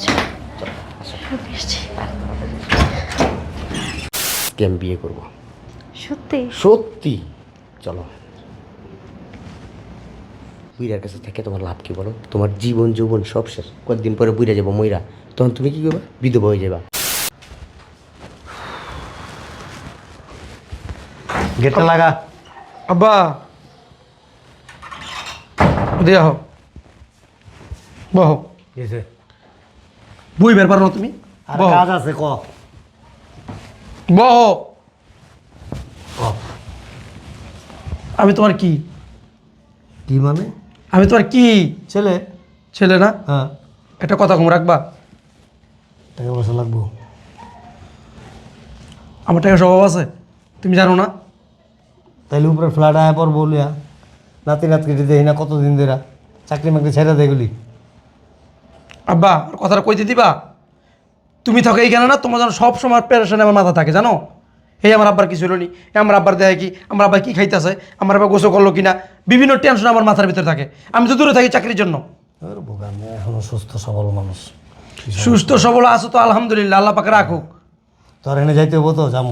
আচ্ছা। সত্যি আমি বিয়ে করব? সত্যি? সত্যি। চলো। বুইরার কাছে থেকে তোমার লাভ কি বলো? তোমার জীবন যৌবন সব শেষ। কয়েকদিন পরে বুইরা যাব ময়রা। তখন তুমি কি করবা? বিধবা হয়ে যাবা। গেটটা লাগা। আব্বা। দিয়া হোক। বহ। এসে। বই বের পারো না তুমি। আর বহ। কাজ আছে ক। বহ। ক। আমি তোমার কি? কি মানে? আমি তোমার কি? ছেলে। ছেলে না? হ্যাঁ। একটা কথা কম রাখবা। টাকা পয়সা লাগবো। আমার টাকা স্বভাব আছে তুমি জানো না। তাইলে উপরে ফ্ল্যাট আয়া পর বলিয়া নাতি নাত কেটে দেই না কতদিন ধরে চাকরি মাকরি ছেড়ে দেয় গুলি আব্বা কথাটা কইতে দিবা? তুমি থাকো এইখানে না তোমার যেন সব সময় পেরেশানি আমার মাথা থাকে জানো? এই আমার আব্বার কিছু হলো নি আমার আব্বার দেয় কি আমার আব্বা কি খাইতেছে আমার আব্বা গোসল করল কিনা বিভিন্ন টেনশন আমার মাথার ভিতরে থাকে। আমি তো দূরে থাকি চাকরির জন্য। আর আমি এখনও সুস্থ সবল মানুষ। সুস্থ সবল আছো তো আলহামদুলিল্লাহ আল্লাহ পাকে রাখুক। তোর এনে যাইতে হব তো যাব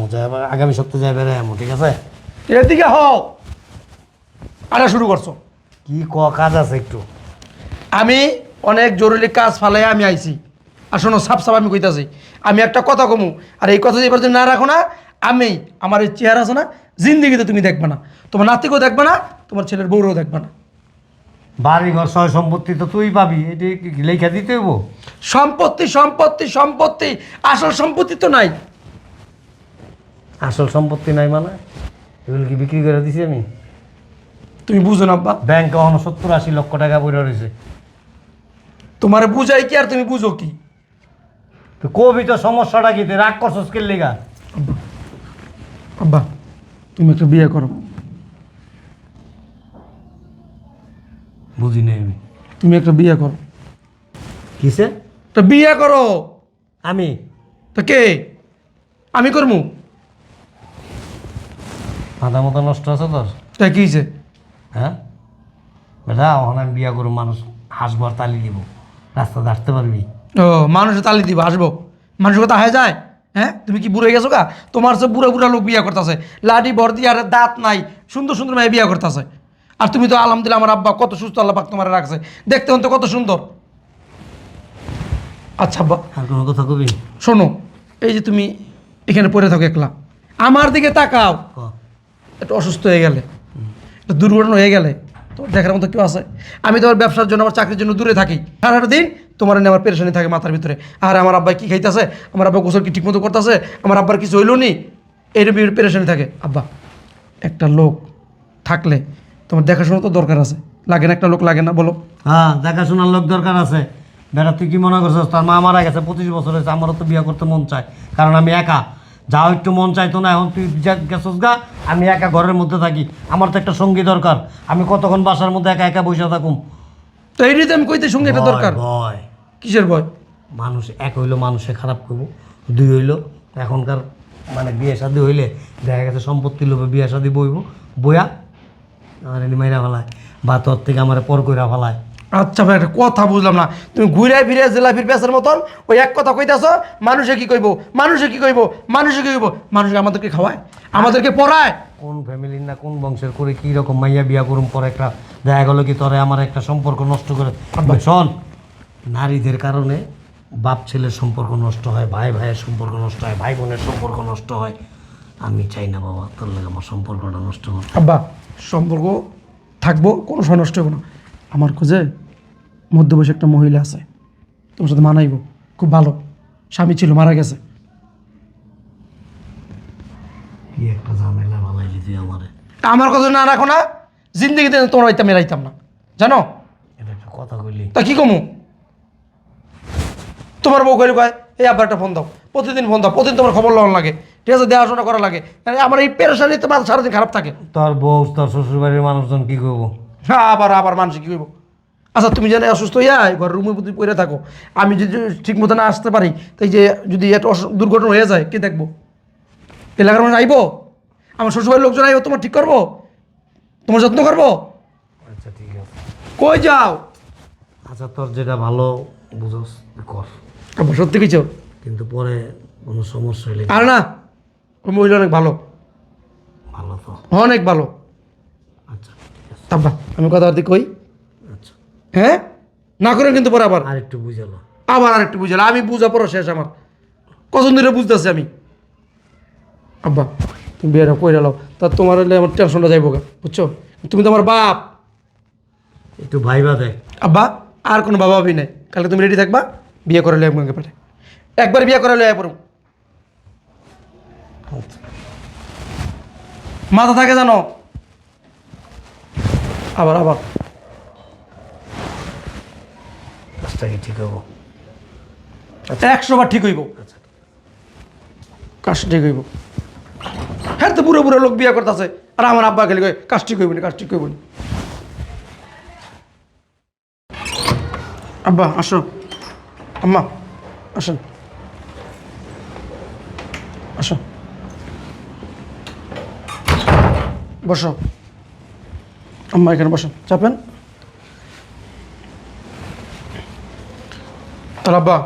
আগামী সপ্তাহে যাই বেড়াই আমো ঠিক আছে? এদিকে হও। আরে শুরু করছ। কি ক কাজ আছে একটু। আমি অনেক জরুরি কাজ ফালাই আমি আইছি। আর শোনো সাপ সাপ আমি কইতাছি আমি একটা কথা কমু আর এই কথা যদি এবার যদি না রাখো না আমি আমার এই চেহারা আছে না জিন্দিগিতে তুমি দেখবে না। তোমার নাতিকেও দেখবে না তোমার ছেলের বউরেও দেখবে না। বাড়ি ঘর সহ সম্পত্তি তো তুই পাবি এটি লেখা দিতে হব সম্পত্তি সম্পত্তি সম্পত্তি আসল সম্পত্তি তো নাই। আসল সম্পত্তি নাই মানে? এগুলো কি বিক্রি করে দিছি আমি? তুমি বুঝো না আব্বা। ব্যাংকে এখনও সত্তর আশি লক্ষ টাকা পড়ে রয়েছে। তোমার বুঝাই কি আর তুমি বুঝো কি? তো কবি তো সমস্যাটা কি? তুই রাগ করছস কে লেগা? আব্বা তুমি একটা বিয়ে করো। বুঝি নাই আমি। তুমি একটা বিয়ে করো। কিসে? তো বিয়ে করো। আমি? তো কে? আমি করমু? মাথা মতো নষ্ট আছে তোর? তা কি হইছে? হ্যাঁ? বেটা এখন আমি বিয়া করব মানুষ হাসবো আর তালি দিব। রাস্তা দাঁড়তে পারবি। ও মানুষে তালি দিব আসব। মানুষের কথা হয়ে যায়? হ্যাঁ? তুমি কি বুড়ে গেছো গা? তোমার সব বুড়া বুড়া লোক বিয়ে করতেছে। লাঠি ভর্তি আর দাঁত নাই। সুন্দর সুন্দর মেয়ে বিয়ে করতেছে। আর তুমি তো আলহামদুলিল্লাহ আমার আব্বা কত সুস্থ আল্লাহ পাক তোমার রাখছে। দেখতে হন তো কত সুন্দর। আচ্ছা আব্বা। আর কোনো কথা কবি? শোনো এই যে তুমি এখানে পড়ে থাকো একলা। আমার দিকে তাকাও। একটু অসুস্থ হয়ে গেলে। একটু দুর্ঘটনা হয়ে গেলে। তো দেখার মতো কেউ আছে? আমি তোমার ব্যবসার জন্য, আমার চাকরির জন্য দূরে থাকি। সারাটা দিন তোমার নিয়ে আমার পেরেশানি থাকে মাথার ভিতরে। আর আমার আব্বা কি খাইতেছে? আমার আব্বা গোসল কি ঠিকমতো করতেছে? আমার আব্বার কিছু হইল নি? এর পেরেশানি থাকে। আব্বা, একটা লোক থাকলে তোমার দেখাশোনা তো দরকার আছে। লাগে না একটা লোক, লাগে না, বলো। হ্যাঁ দেখাশোনার লোক দরকার আছে। বেটা, তুই কি মনে করছিস? তার মা মারা গেছে, পঁচিশ বছর হয়েছে, আমারও তো বিয়ে করতে মন চায়। কারণ আমি একা। যাও একটু মন চাইতো না এখন তুই যা গেছস গা আমি একা ঘরের মধ্যে থাকি আমার তো একটা সঙ্গী দরকার আমি কতক্ষণ বাসার মধ্যে একা একা বসে থাকুম? তো এই রীতি আমি কইতে সঙ্গে এটা দরকার। ভয়। কিসের ভয়? মানুষ এক হইল মানুষে খারাপ করব দুই হইল এখনকার মানে বিয়ে শাদি হইলে দেখা গেছে সম্পত্তি লোভে বিয়ে শাদি বইব বইয়া আমার এনে মাইরা ফেলায় বা তোর থেকে আমার পর কইরা ফেলায়। আচ্ছা ভাই একটা কথা বুঝলাম না। তুমি ঘুরে ফিরে জেলাপির পেঁচার মতন ওই এক কথা কইতাছ মানুষে কি কইব? মানুষে কি কইব? মানুষে কি কইব? মানুষ আমাদেরকে খাওয়ায় আমাদেরকে পড়ায়। কোন ফ্যামিলির না কোন বংশের করে কি রকম মাইয়া বিয়া করুম পর একটা দেখা গেল কি তোরে আমার একটা সম্পর্ক নষ্ট করে। শোন নারীদের কারণে বাপ ছেলের সম্পর্ক নষ্ট হয় ভাই ভাইয়ের সম্পর্ক নষ্ট হয় ভাই বোনের সম্পর্ক নষ্ট হয়। আমি চাই না বাবা তোর লাগে আমার সম্পর্কটা নষ্ট হোক। আব্বা সম্পর্ক থাকব কোনো সময় নষ্ট হব না। আমার খোঁজে মধ্যবয়সী একটা মহিলা আছে। তোমার সাথে মানাইব। খুব ভালো। স্বামী ছিল মারা গেছে। কি একটা ঝামেলা ভালাই যদি আমারে। আমার কথা না রাখো না। জিন্দগিতে তোমার বাড়িতে আমি রাইতাম না। জানো? এটা একটা কথা কইলি। তা কি কমু? তোমার বউ কইলে কয় এই আবার একটা ফোন দাও। প্রতিদিন ফোন দাও। প্রতিদিন তোমার খবর লওয়ার লাগে। ঠিক আছে দেখাশোনা করা লাগে। মানে আমার এই পেরেশানি তোমার সারাদিন খারাপ থাকে। তোর বউ তোর শ্বশুরবাড়ির মানুষজন কি করব আবার আবার মানুষ কি হইব? আচ্ছা তুমি জানে অসুস্থ হইয়া ঘর রুমে প্রতি পড়ে থাকো আমি যদি ঠিক মতো না আসতে পারি তাই যে যদি একটা দুর্ঘটনা হয়ে যায় কে দেখব? এলাকার মানুষ আইবো? আমার শ্বশুরবাড়ির লোকজন আইবো তোমার ঠিক করব? তোমার যত্ন করব? আচ্ছা ঠিক আছে। কই যাও? আচ্ছা তোর যেটা ভালো বুঝোস কর। আব্বা সত্যি কিছু কিন্তু পরে কোনো সমস্যা হলে আর না ওই মহিলা অনেক ভালো। ভালো তো। অনেক ভালো। আচ্ছা ঠিক আমি কথাবার্তি কই? আচ্ছা। হ্যাঁ? না করেন কিন্তু পরে আবার। আরেকটু বুঝালো। আবার আরেকটু বুঝাল। আমি বুঝা পড়ো শেষ আমার। কজন ধরে বুঝতেছি আমি? আব্বা তুমি বিয়েটা করে নাও তা তোমার হলে আমার টেনশনটা যাইব গা বুঝছ? তুমি তো আমার বাপ। একটু ভাইবা দেখ আব্বা আর কোনো বাবা ভাবি নাই। কালকে তুমি রেডি থাকবা বিয়ে করে লিয়ে আমাকে পারে একবার বিয়ে করে লিয়ে পড়ো মাথা থাকে জানো? আবার আবার। কাজটা কি ঠিক হব একশো বার ঠিক হইব। কাজ ঠিক হইব। হ্যাঁ তো বুড়ো বুড়ো লোক বিয়ে করতেছে। আর আমার আব্বা খেলে কাজ ঠিক হইব না, কাজ ঠিক হইব না। আব্বা, আসো। আম্মা, আসেন। আসো। বসো। আম্মা, এখানে বসেন। চাপেন। তাহলে আব্বা,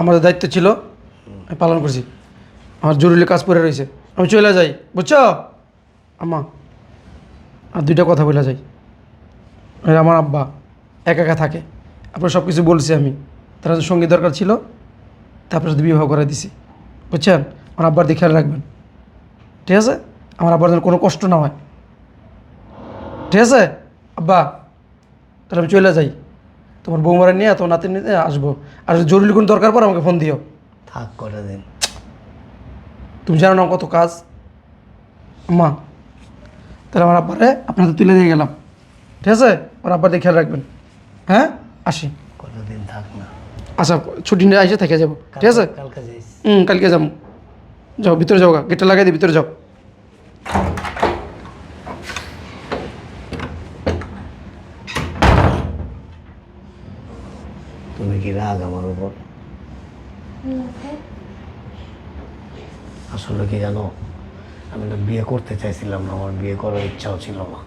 আমাদের দায়িত্ব ছিল, আমি পালন করছি। আমার জরুরি কাজ পড়ে রয়েছে। আমি চলে যাই, বুঝছ? আম্মা, আর দুইটা কথা বলে যাই। আমার আব্বা একা একা থাকে। আপনার সব কিছু বলছি আমি। তারা সঙ্গী দরকার ছিল। তারপরে সাথে বিবাহ করে দিছি। বুঝছেন? আমার আব্বার দিকে খেয়াল রাখবেন। ঠিক আছে? আমার আব্বার যেন কোনো কষ্ট না হয়। ঠিক আছে? আব্বা তাহলে আমি চলে যাই। তোমার বৌমারা নিয়ে তোমার নাতি নিতে আসব। আর জরুরি কোনো দরকার পড়ে আমাকে ফোন দিও। থাক করে দিন। তুমি জানো না কত কাজ? মা তাহলে আমার আব্বারে আপনাদের তুলে দিয়ে গেলাম। ঠিক আছে? আমার আব্বার দিয়ে খেয়াল রাখবেন। হ্যাঁ? আসি। করে দিন থাক না। আচ্ছা ছুটি নিয়ে এসে থেকে যাব। ঠিক আছে? কালকে যাইস। হুম কালকে যাব। যাও ভিতরে যাও গা। গেটটা লাগাই দিই ভিতরে যাও তুমি কি রাগ আমার উপর। আসলে কি জানো আমি না বিয়ে করতে চাইছিলাম না আমার বিয়ে করার ইচ্ছাও ছিল না।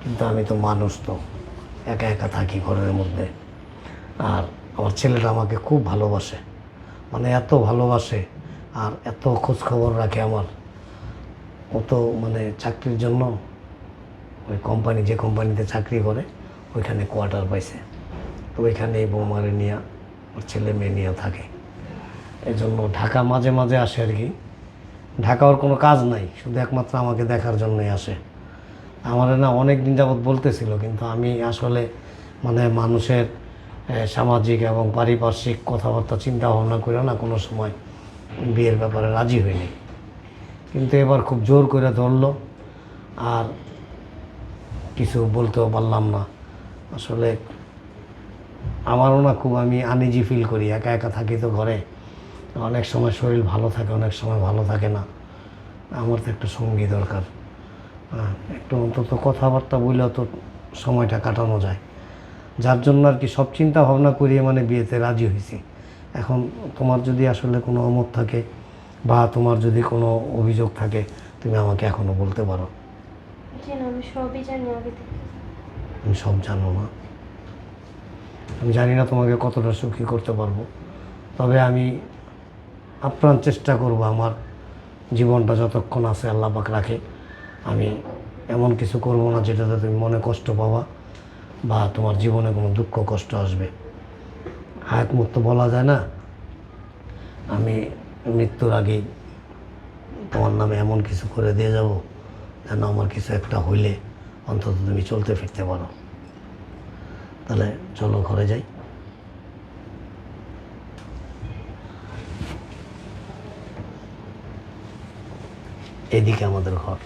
কিন্তু আমি তো মানুষ তো একা একা থাকি ঘরের মধ্যে। আর আমার ছেলেটা আমাকে খুব ভালোবাসে মানে এত ভালোবাসে আর এত খোঁজ খবর রাখে আমার। ও তো মানে চাকরির জন্য ওই কোম্পানি যে কোম্পানিতে চাকরি করে ওইখানে কোয়ার্টার পাইছে। তো ওইখানে এই বৌমারে নিয়ে, ওর ছেলে মেয়ে নিয়ে থাকে। এই জন্য ঢাকা মাঝে মাঝে আসে আর কি। ঢাকা ওর কোনো কাজ নাই, শুধু একমাত্র আমাকে দেখার জন্যই আসে। আমার না অনেক দিন যাবৎ বলতেছিল, কিন্তু আমি আসলে মানে মানুষের সামাজিক এবং পারিপার্শ্বিক কথাবার্তা চিন্তা ভাবনা করে না কোনো সময় বিয়ের ব্যাপারে রাজি হইনি। কিন্তু এবার খুব জোর করে ধরলো, আর কিছু বলতেও পারলাম না। আসলে আমারও না খুব আমি আনিজি ফিল করি একা একা থাকি তো ঘরে। অনেক সময় শরীর ভালো থাকে অনেক সময় ভালো থাকে না। আমার তো একটু সঙ্গী দরকার। হ্যাঁ একটু অন্তত কথাবার্তা বললেও তো সময়টা কাটানো যায়। যার জন্য আর কি সব চিন্তা ভাবনা করিয়ে মানে বিয়েতে রাজি হয়েছি। এখন তোমার যদি আসলে কোনো অমত থাকে বা তোমার যদি কোনো অভিযোগ থাকে তুমি আমাকে এখনও বলতে পারো। আমি সবই জানি আগে থেকে। আমি সব জানো না। আমি জানি না তোমাকে কতটা সুখী করতে পারব, তবে আমি আপ্রাণ চেষ্টা করব আমার জীবনটা যতক্ষণ আছে আল্লাহ পাক রাখে। আমি এমন কিছু করব না যেটাতে তুমি মনে কষ্ট পাবা বা তোমার জীবনে কোনো দুঃখ, কষ্ট আসবে। হায়াত মুক্ত বলা যায় না? আমি মৃত্যুর আগেই তোমার নামে এমন কিছু করে দিয়ে যাব যেন আমার কিছু একটা হইলে অন্তত তুমি চলতে ফিরতে পারো। তাহলে চলো ঘরে যাই। এদিকে আমাদের ঘর।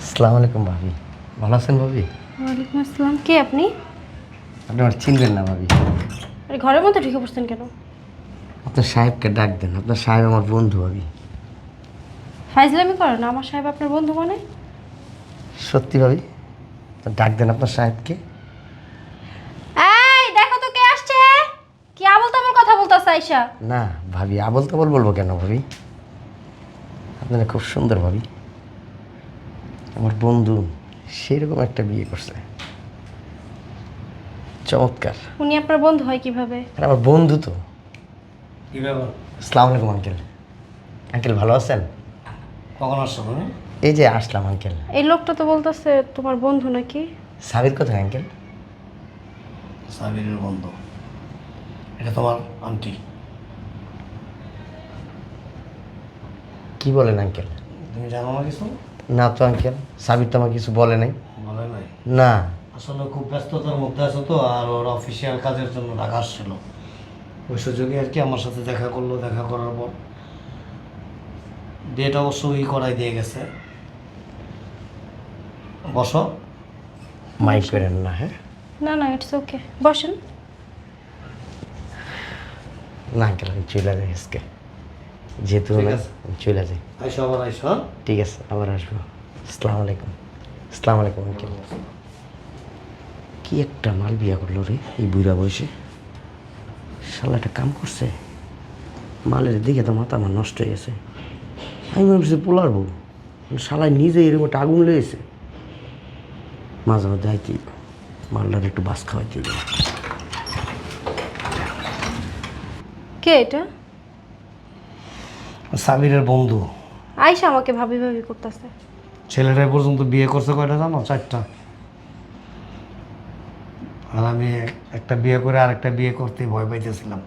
আসসালামু আলাইকুম ভাবি। ভালো আছেন ভাবি? ওয়ালাইকুম আসসালাম। কে আপনি? আপনি আমার চিনবেন না ভাবি। আরে ঘরের মধ্যে ঢুকে পড়ছেন কেন? আপনার সাহেবকে ডাক দেন। আপনার সাহেব আমার বন্ধু ভাবি। ফাইজলামি করেন? আমার সাহেব আপনার বন্ধু মানে? সত্যি ভাবি? তো ডাক দেন আপনার সাহেবকে। এই দেখো তো কে আসছে। করছে আইসা। না ভাবি আবল তাবল বলব কেন ভাবি? আপনারা খুব সুন্দর ভাবি। আমার বন্ধু সেরকম একটা বিয়ে করছে। চমৎকার। উনি আপনার বন্ধু হয় কীভাবে? আর আমার বন্ধু তো। কী ব্যাপার? আসসালামু আলাইকুম আঙ্কেল। আঙ্কেল ভালো আছেন? কখন আসছো তুমি এই যে আসলাম আঙ্কেল। এই লোকটা তো বলতেছে তোমার বন্ধু নাকি? সাবির কোথায় আঙ্কেল? সাবিরের বন্ধু। এটা তোমার আন্টি। কি বলেন আঙ্কেল? তুমি জানো না কিছু? না তো আঙ্কেল। সাবির তো আমার কিছু বলে নাই। বলে নাই? না। আসলে খুব ব্যস্ততার মধ্যে আছে তো আর ওর অফিসিয়াল কাজের জন্য ঢাকা আসছিল। ওই সুযোগে আর কি আমার সাথে দেখা করল দেখা করার পর ডেট অবশ্য ই করাই দিয়ে গেছে। বসো। মাইক করেন না হ্যাঁ? না না ইটস ওকে বসেন। না আঙ্কেল আমি চলে যাই আজকে। যেহেতু চলে যাই। আইসো আবার আইসো হ্যাঁ? ঠিক আছে আবার আসব। আসসালামু আলাইকুম। আসসালামু আলাইকুম আঙ্কেল। কি একটা মাল বিয়া করল রে এই বুড়া বয়সে? শালাটা কাম করছে। মালের দিকে তো মাথা আমার নষ্ট হয়ে গেছে। আমি ভাবছি পোলার বউ। শালায় নিজে এরকম একটা আগুন লেগেছে। মাঝে মধ্যে আইতে মালটার একটু বাস খাওয়াইতে। কে এটা? সাবিরের বন্ধু। আইসা আমাকে ভাবি ভাবি করতেছে। ছেলেটা পর্যন্ত বিয়ে করছে কয়টা জানো? চারটা। আর আমি একটা বিয়ে করে আরেকটা বিয়ে করতে ভয় পাইতেছিলাম।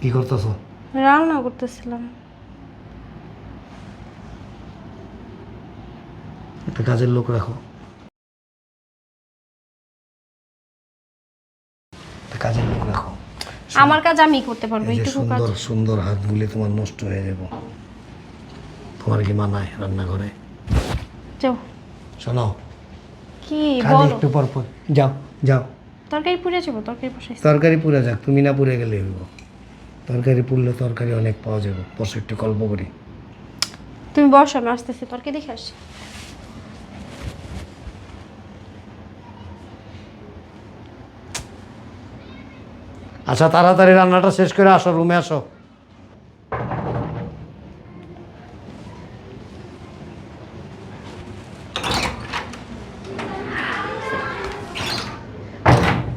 কি করতেছো? রান্না করতেছিলাম। একটা কাজের লোক রাখো। একটা কাজের লোক রাখো। আমার কাজ আমি করতে পারব এই যে এইটুকু কাজ। সুন্দর সুন্দর হাতগুলি তোমার নষ্ট হয়ে যাব। তোমার কি মানায় রান্নাঘরে? যাও। শোনো। কি খালি বলো? একটু পর পর যাও যাও। তরকারি পুড়ে যাব তরকারি বসাইছি তরকারি পুড়ে যাক তুমি না পুড়ে গেলে হইব। তরকারি পুড়লে তরকারি অনেক পাওয়া যাবে বসে একটু গল্প করি। তুমি বসো আমি আসতেছি তরকারি দেখে আসি আচ্ছা তাড়াতাড়ি রান্নাটা শেষ করে আসো রুমে আসো।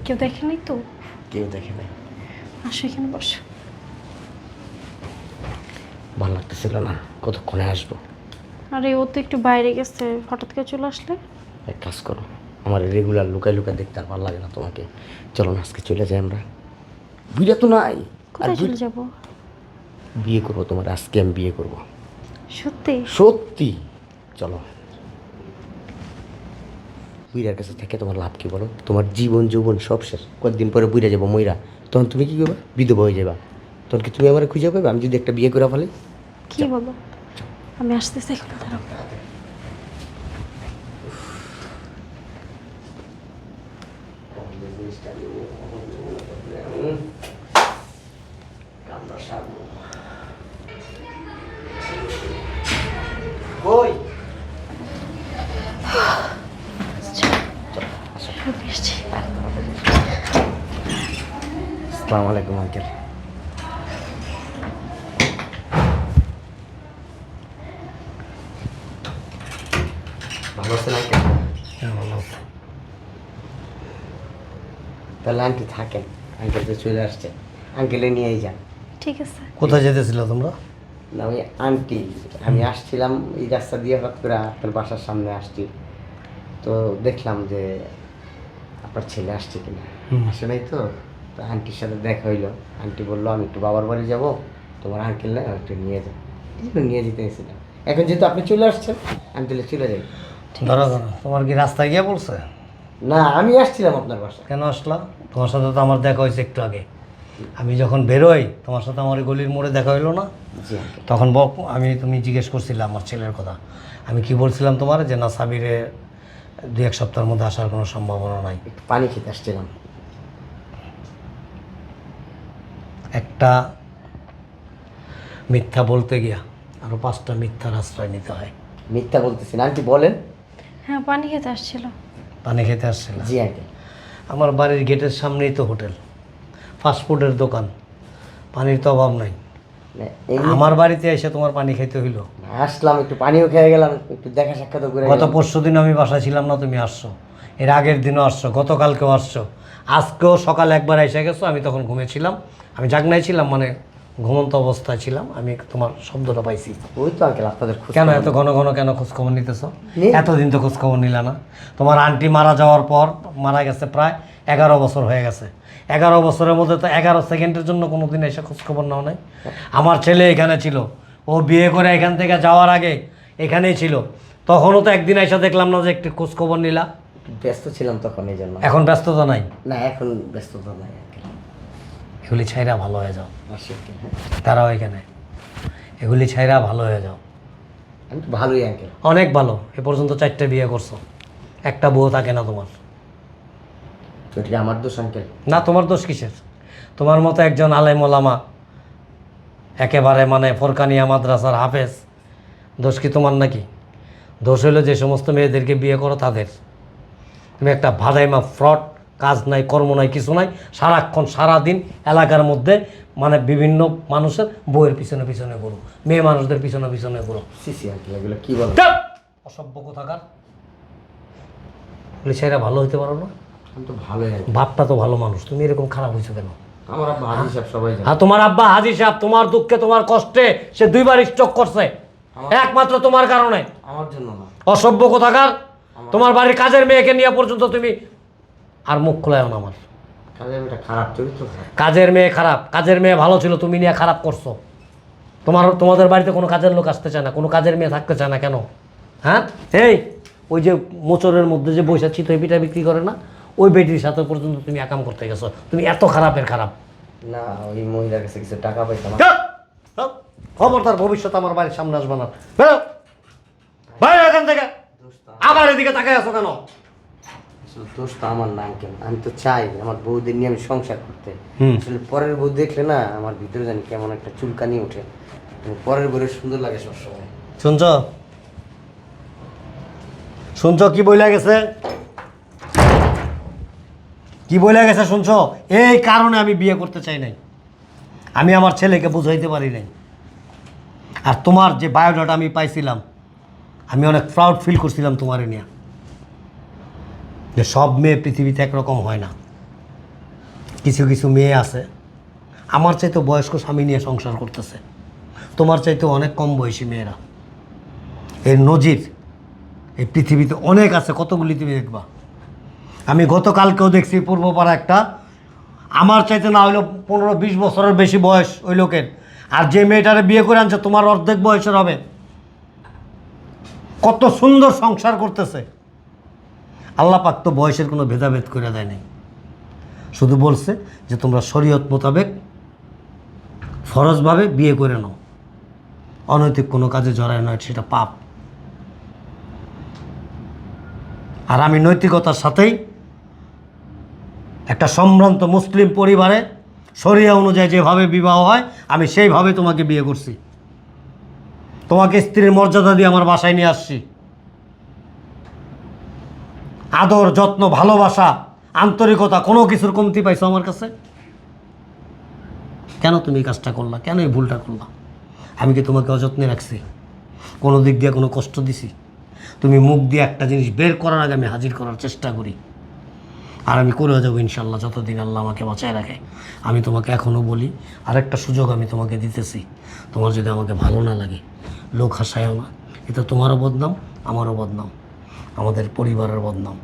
কেউ দেখেনি তো? কেউ দেখে নাই। আসো এখানে বসো। ভালো লাগতেছিল না কতক্ষণে আসব? আরে ও তো একটু বাইরে গেছে হঠাৎ করে চলে আসলে? এক কাজ করো আমার রেগুলার লুকাই লুকাই দেখতে আর ভালো লাগে না তোমাকে। চলো না আজকে চলে যাই আমরা। বিয়ে তো নাই। আর কোথায় চলে যাব? বিয়ে করব তোমার আজকে আমি বিয়ে করব। সত্যি? সত্যি। চলো। বুইরার কাছে থেকে তোমার লাভ কি বলো? তোমার জীবন যৌবন সব শেষ। কয়েকদিন পরে বুইরা যাব ময়রা তখন তুমি কি করবা? বিধবা হয়ে যাবা। তখন কি তুমি আমার খুঁজে পাবে? আমি যদি একটা বিয়ে করে ফেলি? কি বলো? আমি আসতেছি এখন দাঁড়াও কই আমি আসছি। আসসালামু আলাইকুম আঙ্কেল ভালো আছেন আঙ্কেল হ্যাঁ ভালো আছে। তাহলে আন্টি থাকেন আঙ্কেল তো চলে আসছে আঙ্কেলে নিয়েই যান ঠিক আছে কোথায় যেতেছিল তোমরা? না ওই আন্টি আমি আসছিলাম এই রাস্তা দিয়ে হঠাৎ করে আপনার বাসার সামনে আসছি। তো দেখলাম যে আপনার ছেলে আসছে কিনা। আসে নাই তো? তো আন্টির সাথে দেখা হইল। আন্টি বলল আমি একটু বাবার বাড়ি যাব। তোমার আঙ্কেল না একটু নিয়ে যাও এই জন্য নিয়ে যেতে এসেছিলাম। এখন যেহেতু আপনি চলে আসছেন আমি তাহলে চলে যাই। ধরো ধরো তোমার কি রাস্তায় গিয়ে বলছে? না আমি আসছিলাম আপনার বাসায়। কেন আসলা তোমার সাথে তো আমার দেখা হয়েছে একটু আগে। আমি যখন বেরোই তোমার সাথে আমার গলির মোড়ে দেখা হইল না? তখন বক আমি তুমি জিজ্ঞেস করছিলে আমার ছেলের কথা। আমি কি বলছিলাম তোমার যে না সাবিরে দু এক সপ্তাহের মধ্যে আসার কোনো সম্ভাবনা নাই। একটু পানি খেতে আসছিলাম। একটা মিথ্যা বলতে গিয়া আরও পাঁচটা মিথ্যার আশ্রয় নিতে হয়। মিথ্যা বলতেছি না আন্টি বলেন? হ্যাঁ পানি খেতে আসছিল। পানি খেতে আসছিলাম জি আঙ্কেল আমার বাড়ির গেটের সামনেই তো হোটেল। ফাস্টফুডের দোকান। পানির তো অভাব নাই। আমার বাড়িতে এসে তোমার পানি খাইতে হইল। আসলাম একটু পানিও খেয়ে গেলাম একটু দেখা সাক্ষাৎ করে গত পরশু দিন আমি বাসায় ছিলাম না তুমি আসছো। এর আগের দিনও আসছো গতকালকেও আসছো। আজকেও সকাল একবার এসে গেছো আমি তখন ঘুমেছিলাম আমি জাগনাই ছিলাম মানে ঘুমন্ত অবস্থায় ছিলাম আমি তোমার শব্দটা পাইছি। ওই তো আঙ্কেল আপনাদের খোঁজ কেন এত ঘন ঘন কেন খোঁজখবর নিতেছ? এতদিন তো খোঁজখবর নিলা না। তোমার আন্টি মারা যাওয়ার পর মারা গেছে প্রায় এগারো বছর হয়ে গেছে। এগারো বছরের মধ্যে তো এগারো সেকেন্ডের জন্য কোনো দিন এসে খোঁজখবর নাও নাই। আমার ছেলে এখানে ছিল। ও বিয়ে করে এখান থেকে যাওয়ার আগে এখানেই ছিল। তখনও তো একদিন এসে দেখলাম না যে একটু খোঁজখবর নিলা। ব্যস্ত ছিলাম তখন এই জন্য। এখন ব্যস্ততা নাই? না এখন ব্যস্ততা নাই এগুলি ছাইরা ভালো হয়ে যাও। আঙ্কেল হ্যাঁ। তারাও এখানে। এগুলি ছাইরা ভালো হয়ে যাও। আমি তো ভালোই আঙ্কেল। অনেক ভালো। এ পর্যন্ত চারটে বিয়ে করছ। একটা বউ থাকে না তোমার। এটা আমার দোষ আঙ্কেল? না তোমার দোষ কিসের? তোমার মতো একজন আলেম ওলামা একেবারে মানে ফরকানিয়া মাদ্রাসার হাফেজ দোষ কি তোমার নাকি? দোষ হলো যে সমস্ত মেয়েদেরকে বিয়ে করো তাদের। তুমি একটা ভাদাইমা ফ্রড কাজ নাই কর্ম নাই কিছু নাই সারাক্ষণ সারাদিন এলাকার মধ্যে মানে বিভিন্ন মানুষের বইয়ের পিছনে পিছনে করো মেয়ে মানুষদের পিছনে পিছনে করো সিসি আঙ্কেল এগুলো কি বলো? অসভ্য কোথাকার। সেরা ভালো হইতে পারো না? তো ভালোই বাপটা তো ভালো মানুষ তুমি এরকম খারাপ হয়েছো কেন? আমার আব্বা হাজি সাহেব সবাই জানে। হ্যাঁ তোমার আব্বা হাজি সাহেব তোমার দুঃখে তোমার কষ্টে সে দুইবার স্ট্রোক করছে। একমাত্র তোমার কারণে। আমার জন্য না। অসভ্য কোথাকার? তোমার বাড়ির কাজের মেয়েকে নিয়ে পর্যন্ত তুমি আর মুখ খোলায় না আমার। কাজের মেয়ে খারাপ কাজের মেয়ে ভালো ছিল তুমি নিয়ে খারাপ করছ। তোমার তোমাদের বাড়িতে কোনো কাজের লোক আসতে চায় না কোনো কাজের মেয়ে থাকতে চায় না কেন? হ্যাঁ? এই ওই যে মোচরের মধ্যে যে বৈশা চিতই পিঠা বিক্রি করে না ওই বেটির সাথে পর্যন্ত তুমি একাম করতে গেছো। তুমি এত খারাপের খারাপ। না ওই মহিলার কাছে কিছু টাকা! চুপ! খবরদার ভবিষ্যৎ আমার বাড়ির সামনে আসবে না। বেরো! বাইরে এখান থেকে! আবার এদিকে তাকাই আছো কেন? দোষ তো আমার না আঙ্কেল আমি তো চাই আমার বউদের নিয়ে আমি সংসার করতে। আসলে পরের বউ দেখলে না আমার ভিতরে জানি কেমন একটা চুলকানি ওঠে। পরের বউয়ের সুন্দর লাগে সবসময়। শুনছ? শুনছ কি বইলা গেছে? কি বইলা গেছে শুনছ? এই কারণে আমি বিয়ে করতে চাই নাই। আমি আমার ছেলেকে বুঝাইতে পারি নাই। আর তোমার যে বায়োডাটা আমি পাইছিলাম আমি অনেক প্রাউড ফিল করছিলাম তোমার নিয়ে। যে সব মেয়ে পৃথিবীতে একরকম হয় না। কিছু কিছু মেয়ে আছে। আমার চাইতে বয়স্ক স্বামী নিয়ে সংসার করতেছে। তোমার চাইতে অনেক কম বয়সী মেয়েরা। এর নজির এই পৃথিবীতে অনেক আছে, কতগুলি তুমি দেখবা? আমি গতকালকেও দেখছি পূর্বপাড়া একটা। আমার চাইতে না হইল পনেরো বিশ বছরের বেশি বয়স ওই লোকের। আর যে মেয়েটারে বিয়ে করে আনছে, তোমার অর্ধেক বয়সের হবে। কত সুন্দর সংসার করতেছে। আল্লাহ পাক তো বয়সের কোনো ভেদাভেদ করে দেয় নাই। শুধু বলছে যে তোমরা শরীয়ত মোতাবেক ফরজভাবে বিয়ে করে নাও। অনৈতিক কোনো কাজে জড়ায় নয়, সেটা পাপ। আর আমি নৈতিকতার সাথেই একটা সম্ভ্রান্ত মুসলিম পরিবারে শরিয়া অনুযায়ী যেভাবে বিবাহ হয়, আমি সেইভাবে তোমাকে বিয়ে করছি। তোমাকে স্ত্রীর মর্যাদা দিয়ে আমার বাসায় নিয়ে আসছি। আদর, যত্ন, ভালোবাসা, আন্তরিকতা, কোনো কিছুর কমতি পাইছো আমার কাছে? কেন তুমি এই কাজটা করলা? কেন এই ভুলটা করলা? আমি কি তোমাকে অযত্নে রাখছি? কোনো দিক দিয়ে কোনো কষ্ট দিছি? তুমি মুখ দিয়ে একটা জিনিস বের করার আগে আমি হাজির করার চেষ্টা করি। আর আমি করে যাব ইনশাল্লাহ যতদিন আল্লাহ আমাকে বাঁচায় রাখে। আমি তোমাকে এখনও বলি, আরেকটা সুযোগ আমি তোমাকে দিতেছি। তোমার যদি আমাকে ভালো না লাগে, লোক হাসায়ও না। এটা তোমারও বদনাম, আমারও বদনাম। আমাদের পরিবারের বদনাম।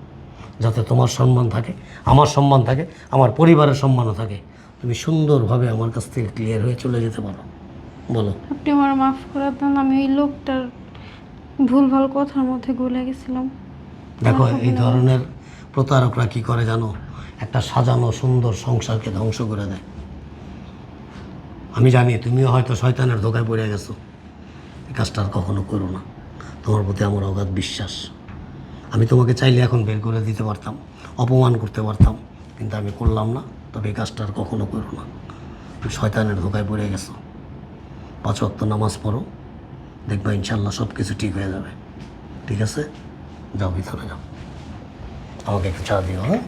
যাতে তোমার সম্মান থাকে আমার সম্মান থাকে আমার পরিবারের সম্মানও থাকে। তুমি সুন্দরভাবে আমার কাছ থেকে ক্লিয়ার হয়ে চলে যেতে পারো। বলো। আপনি আমার মাফ করে দেন আমি ওই লোকটার ভুলভাল কথার মধ্যে গলে গেছিলাম। দেখো এই ধরনের প্রতারকরা কি করে জানো? একটা সাজানো সুন্দর সংসারকে ধ্বংস করে দেয়। আমি জানি তুমিও হয়তো শয়তানের ধোকায় পড়ে গেছো। এই কাজটা আর কখনো করো না। তোমার প্রতি আমার অগাধ বিশ্বাস। আমি তোমাকে চাইলে এখন বের করে দিতে পারতাম, অপমান করতে পারতাম, কিন্তু আমি করলাম না, তবে এই কাজটা আর কখনও করো না। শয়তানের ধোকায় পড়ে গেছো। পাঁচ অক্ত নামাজ পড়ো, দেখবা ইনশাল্লাহ সব কিছু ঠিক হয়ে যাবে। ঠিক আছে? যাও, ভিতরে যাও। আমাকে একটু চা দিও হ্যাঁ?